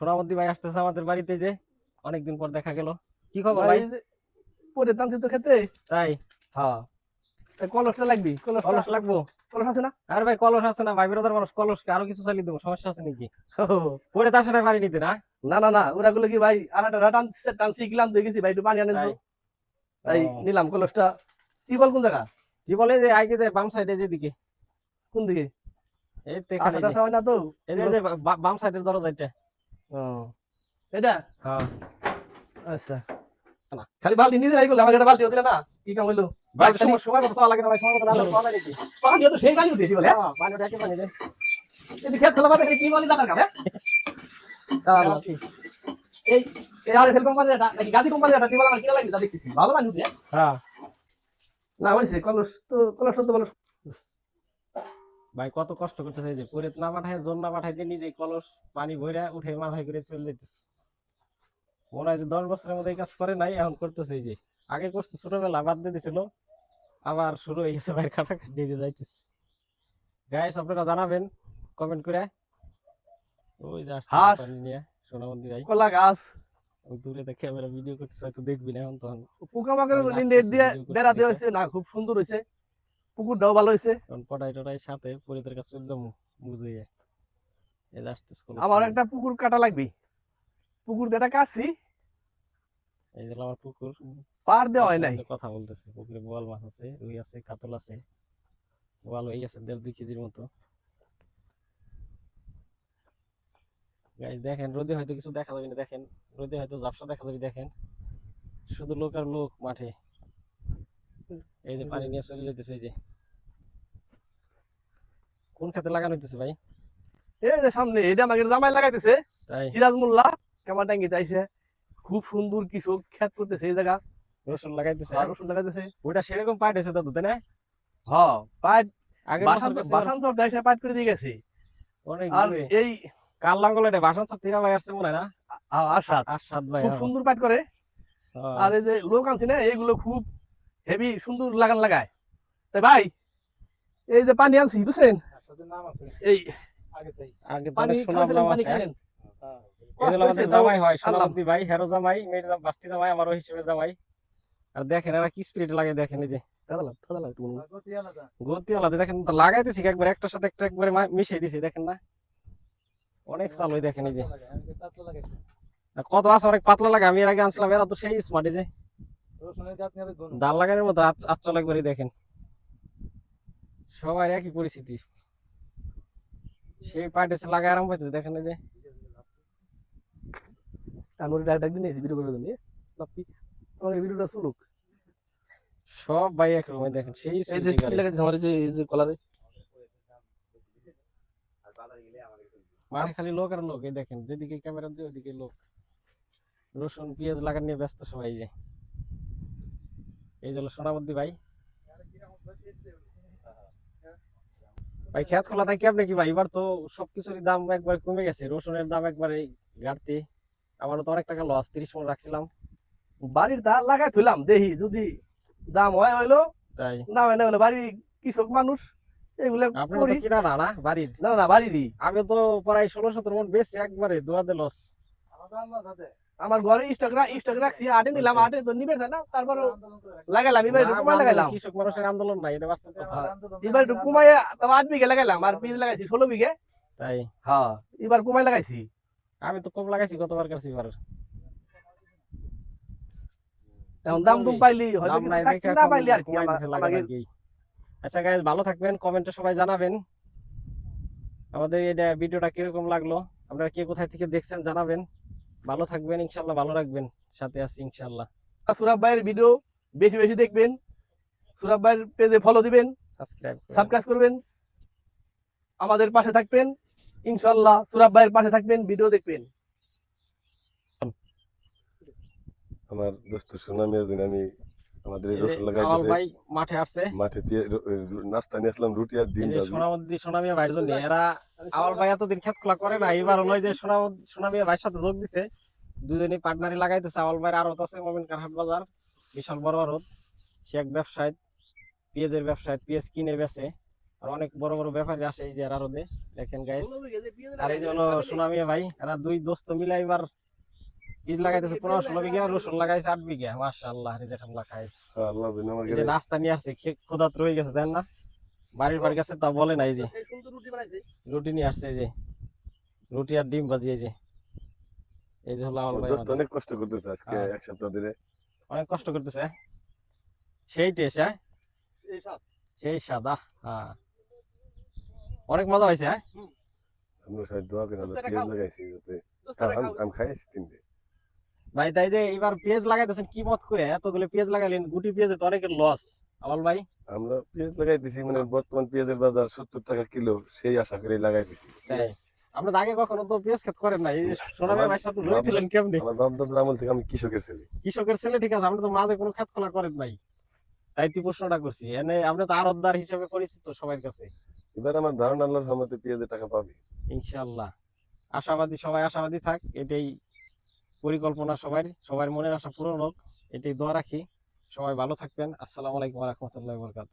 সোনামদ্দি ভাই আসতেছে আমাদের বাড়িতে যে অনেকদিন পর দেখা গেল। কি খবর ভাই? পরে টানছি তো খেতে। তাই? হ্যাঁ। কলসটা লাগবি কলস লাগবো? কলস আছে না? আরে ভাই কলস আছে না ভাই বিরোধের মানুষ কলস আরও কিছু চালিয়ে দেবো? সমস্যা আছে নাকি? পরে তার সাথে বাড়ি নিতে না? না না না ওরা গুলো কি ভাই আর টানছি টানছি গেলাম তো গেছি ভাই একটু পানি আনেন তাই? নিলাম কলসটা। কি বল কোন জায়গা? কি বলে যে আগে যে বাম সাইডে যেদিকে। কোন দিকে? এই তো এখানে না তো? এই যে- বাম সাইডের দরজা এটা ও। এটা? হ্যাঁ। আচ্ছা। খালি বালতি নিজে করলে আমাকে একটা বালতি হতে না? কি কাম হইল? ভাই সময় লাগে না ভাই? সময় মতো রান্না করা পানি তো সেই উঠেছি বলে হ্যাঁ, পানি। এই খেত ফেলা বাদে কি বলি দাদা কামে এই এই আর হেল্প কোম্পানি এটা নাকি গাদি কোম্পানি এটা লাগবে দেখতেছি। ভালো পানি উঠে হ্যাঁ। না হইছে কলস তো কলস তো ভালো ভাই কত কষ্ট করতেছে যে পরে না পাঠায় জোন না পাঠায় দিয়ে নিজে কলস পানি ভইরা উঠে মাথায় করে চলে যেতেছে মনে হয় যে দশ বছরের মধ্যে এই কাজ করে নাই এখন করতেছে এই যে। আগে করছে ছোটবেলা বাদ দিয়ে দিছিল আবার শুরু হয়ে গেছে ভাই কাটাকাটি দিয়ে যাইতেছে। গাইস আপনারা জানাবেন কমেন্ট করে। ওই যে। পানি নিয়ে সোনামন্দি ভাই। কলা গাছ। দূরে দেখে ক্যামেরা ভিডিও করতেছে হয়তো দেখবি না এখন তখন পোকা মাকড়ের ওই জন্য নেট দিয়ে বেড়া দেওয়া হয়েছে না খুব সুন্দর হয়েছে। পুকুরটাও ভালো হয়েছে পটাই টটাই সাথে পরিতের কাছে একদম বুঝে যায় আমার একটা পুকুর কাটা লাগবে। পুকুর যেটা কাটছি এই যে আমার পুকুর। পার দেওয়া হয় নাই। কথা বলতেছে পুকুরে বোয়াল মাছ আছে রুই আছে কাতল আছে বোয়াল এই আছে দেড় দুই কেজির মতো। দেখেন রোদে হয়তো কিছু দেখা যাবে না দেখেন। রোদে হয়তো ঝাপসা দেখা যাবে দেখেন। শুধু লোক আর লোক মাঠে। এই যে পানি নিয়ে চলে যেতেছে এই যে। কোন খাতে লাগানো হইতেছে ভাই? এই যে সামনে এটা আমাকে জামাই লাগাইতেছে সিরাজ মোল্লা কেমন খুব সুন্দর কৃষক খেত করতেছে এই জায়গা। রসুন লাগাইতেছে। আর রসুন লাগাইতেছে। ওইটা সেরকম পাইট হয়েছে দাদু তাই না? হ্যাঁ পাইট আগে বাসান সব দেশে পাইট করে দিয়ে গেছে। অনেক আর এই কাল লাঙ্গল এটা বাসন সব তিরা ভাই আসছে মনে হয় না? আ- আসাদ ভাই খুব হ্যাঁ। সুন্দর পাইট করে। হ্যাঁ। আর এই যে লোক আনছি না এইগুলো খুব হেভি সুন্দর লাগান লাগায়। তাই ভাই এই যে পানি আনছি বুঝছেন? এই আগে অনেক সুনাম খাওয়াছিলেন, নাম পানি আছে। খাইলেন। আমাদের জামাই হয় সোনামতি ভাই হেরো জামাই মেয়ের বাস্তি জামাই আমারও হিসেবে জামাই। আর দেখেন এরা কি স্পিরিট লাগে দেখেন এই যে। দাদা, দাদা, গতি আলাদা। দেখেন লাগাইতেছি একবার একটার সাথে একটা একবারে মিশিয়ে দিছি দেখেন না? অনেক চাল ওই দেখেন এই যে। কত আছে অনেক পাতলা লাগে আমি এর আগে আনছিলাম এরা তো সেই স্মার্ট যে। ডাল লাগানোর মতো আচ- আচ্ছল একবারই দেখেন। সবাই একই পরিস্থিতি। সেই পার্টি লাগায় আরাম পাইতেছে দেখেন যে। আমি ওটা দিন ভিডিও আপনি আমার ভিডিওটা শুনুক সব ভাই একরকম দেখেন সেই এই যে লাগাইছে আমার যে এই যে কলারে? মানে খালি লোক আর লোক এই দেখেন যেদিকে ক্যামেরা দিয়ে ওদিকে লোক। রসুন পেঁয়াজ লাগান নিয়ে ব্যস্ত সবাই এই যে। এই যে হলো সোনামদ্দি ভাই। ভাই খেত খোলা থাকে আপনি কি ভাই? এবার তো সবকিছুরই দাম একবার কমে গেছে রসুনের দাম একবারে ঘাটতি। আমারও তো অনেক টাকা লস তিরিশ মন রাখছিলাম। বাড়ির তা লাগাই থইলাম দেখি যদি দাম হয় হইল তাই। না হয় না হইল বাড়ির কৃষক মানুষ এগুলো আপনি তো কিনা না না বাড়ির? না না বাড়িরই। আমি তো প্রায় ষোলো সতেরো মন বেশি একবারে দোয়াতে লস আমার ঘরে স্টক স্টক রাখছি আটে নিলাম আটে তো নিবে না। তারপর লাগাইলাম এবার একটু লাগাইলাম। কৃষক মানুষের আন্দোলন নাই এটা বাস্তব কথা। এবার একটু তাও আট বিঘে লাগাইলাম আর পিস লাগাইছি ষোলো বিঘে। তাই? হ্যাঁ এবার কমাই লাগাইছি। আমি তো কম লাগাইছি গতবার কাছে এবার। এখন দাম দুম পাইলি হয়তো না পাইলি আর কি। আচ্ছা গাইজ ভালো থাকবেন কমেন্টে সবাই জানাবেন। আমাদের এটা ভিডিওটা কীরকম লাগল আপনারা কে কোথায় থেকে দেখছেন জানাবেন। ভালো থাকবেন ইনশাল্লাহ ভালো রাখবেন। সাথে আছি ইনশাল্লাহ সুরাব ভাইয়ের ভিডিও বেশি বেশি দেখবেন। সুরাব ভাইয়ের পেজে ফলো দিবেন। সাবস্ক্রাইব সাবস্ক্রাইব করবেন। আমাদের পাশে থাকবেন। ইনশাল্লাহ সুরাব ভাইয়ের পাশে থাকবেন ভিডিও দেখবেন। আমার দোস্ত সুনামের জন্য আমি আমাদের রসুন লাগাই দিয়েছে ভাই মাঠে আসছে। মাঠে নাস্তা নিয়ে আসলাম রুটি আর ডিম সোনামিয়া ভাইয়ের জন্য এরা আওয়াল ভাই এতদিন খেত খোলা করে না এবার হলো যে সোনাম সোনামিয়া ভাইয়ের সাথে যোগ দিছে। দুজনই পার্টনারি লাগাইতেছে ভাইয়ের আড়ত আছে মোমিন কারহাট বাজার বিশাল বড় আড়ত। সে এক ব্যবসায় পেঁয়াজের ব্যবসায় পেঁয়াজ কিনে বেচে। আর অনেক বড় বড় ব্যাপারী আসে এই যে আরও দে দেখেন গাইস আর এই জন্য সোনামিয়া ভাই এরা দুই দোস্ত মিলে এবার বীজ লাগাইতেছে পনেরো ষোলো বিঘা রসুন লাগাইছে আট বিঘা খাই নাস্তা নিয়ে আসছে খোদাত রয়ে গেছে দেন না? বাড়ির বাড়ির কাছে তা বলে না এই যে। রুটি নিয়ে আসছে এই যে। রুটি আর ডিম ভাজি এই যে। এই যে হলো। অনেক কষ্ট করতেছে আজকে হ্যাঁ। এক সপ্তাহ ধরে। অনেক কষ্ট করতেছে সেই টেস্ট হ্যাঁ? সেই সাদা হ্যাঁ। অনেক মজা হয়েছে হ্যাঁ? আমরা সবাই দোয়া খাও। লাগাইছি যাতে। আমি খাইছি তিনটে ভাই তাই যে এবার পেঁয়াজ লাগাইতেছেন কি মত করে? এতগুলো পেঁয়াজ লাগাইলেন গুটি পেঁয়াজে তো অনেকের লস আমল ভাই? আমরা পেঁয়াজ লাগাইতেছি মানে বর্তমান পেঁয়াজের বাজার সত্তর টাকা কিলো সেই আশা করে লাগাইতেছি। তাই। আমরা আগে কখনো তো পেঁয়াজ খেত করেন না এই সোনামে ভাইয়ের সাথে জড়িত ছিলেন কেমনি? আমার বাপ দাদার আমল থেকে আমি কৃষকের ছেলে। কৃষকের ছেলে ঠিক আছে আমরা তো মাঝে কোনো খেত খোলা করেন নাই। তাই তুই প্রশ্নটা করছি এনে আমরা তো আরতদার হিসেবে পরিচিত সবার কাছে। এবার আমার ধারণা আল্লাহর রহমতে পেঁয়াজের টাকা পাবে। ইনশাআল্লাহ। আশাবাদী সবাই আশাবাদী থাক এটাই পরিকল্পনা সবার সবার মনের আশা পূরণ হোক এটি দোয়া রাখি। সবাই ভালো থাকবেন। আসসালামু আলাইকুম রহমতুল্লাহ বরকাত